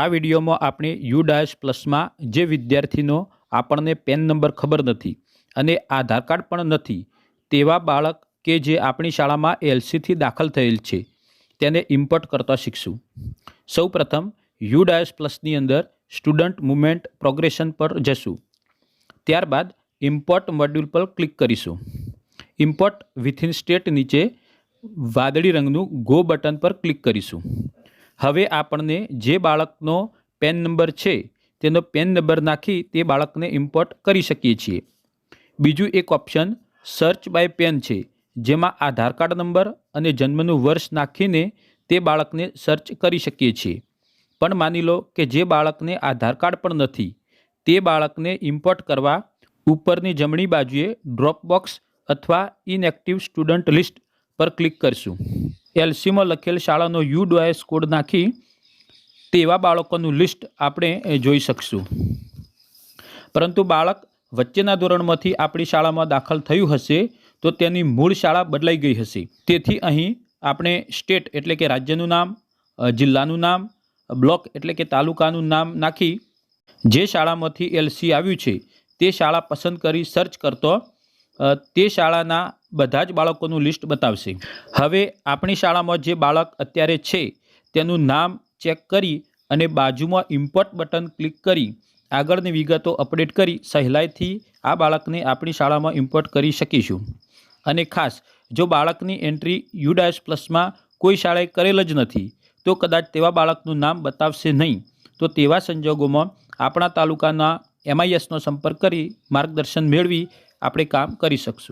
આ વિડીયોમાં આપણે યુ ડાયસ પ્લસમાં જે વિદ્યાર્થીનો આપણને પેન નંબર ખબર નથી અને આધાર કાર્ડ પણ નથી, તેવા બાળક કે જે આપણી શાળામાં એલસીથી દાખલ થયેલ છે, તેને ઇમ્પોર્ટ કરતા શીખશું. સૌપ્રથમ યુ ડાયસ પ્લસની અંદર સ્ટુડન્ટ મુવમેન્ટ પ્રોગ્રેશન પર જશું. ત્યારબાદ, ઇમ્પોર્ટ મોડ્યુલ પર ક્લિક કરીશું. ઇમ્પોર્ટ વિથિન સ્ટેટ નીચે વાદળી રંગનું ગો બટન પર ક્લિક કરીશું. હવે આપણને જે બાળકનો પેન નંબર છે, તેનો પેન નંબર નાખી તે બાળકને ઇમ્પોર્ટ કરી શકીએ છીએ. બીજું એક ઓપ્શન સર્ચ બાય પેન છે, જેમાં આધાર કાર્ડ નંબર અને જન્મનું વર્ષ નાખીને તે બાળકને સર્ચ કરી શકીએ છીએ. પણ માની લો કે જે બાળકને આધાર કાર્ડ પણ નથી, તે બાળકને ઇમ્પોર્ટ કરવા ઉપરની જમણી બાજુએ ડ્રોપ બોક્સ અથવા ઇનએક્ટિવ સ્ટુડન્ટ લિસ્ટ પર ક્લિક કરશું. એલસીમાં લખેલ શાળાનો યુ ડોએસ કોડ નાખી તેવા બાળકોનું લિસ્ટ આપણે જોઈ શકશું. પરંતુ બાળક વચ્ચેના ધોરણમાંથી આપણી શાળામાં દાખલ થયું હશે તો તેની મૂળ શાળા બદલાઈ ગઈ હશે. તેથી અહીં આપણે સ્ટેટ એટલે કે રાજ્યનું નામ જિલ્લાનું નામ, બ્લોક એટલે કે તાલુકાનું નામ નાખી જે શાળામાંથી એલસી આવ્યું છે તે શાળા પસંદ કરી સર્ચ કરતો તે શાળાના બધા જ બાળકોનું લિસ્ટ બતાવશે. હવે આપણી શાળામાં જે બાળક અત્યારે છે, તેનું નામ ચેક કરી અને બાજુમાં ઇમ્પોર્ટ બટન ક્લિક કરી, આગળની વિગતો અપડેટ કરી સહેલાઈથી આ બાળકને આપણી શાળામાં ઇમ્પોર્ટ કરી શકીશું. અને ખાસ, જો બાળકની એન્ટ્રી યુડાયસ પ્લસમાં કોઈ શાળાએ કરેલ જ નથી, તો કદાચ તેવા બાળકનું નામ બતાવશે નહીં. તો તેવા સંજોગોમાં આપણા તાલુકાના એમઆઈએસનો સંપર્ક કરી માર્ગદર્શન મેળવી આપણે કામ કરી શકશું.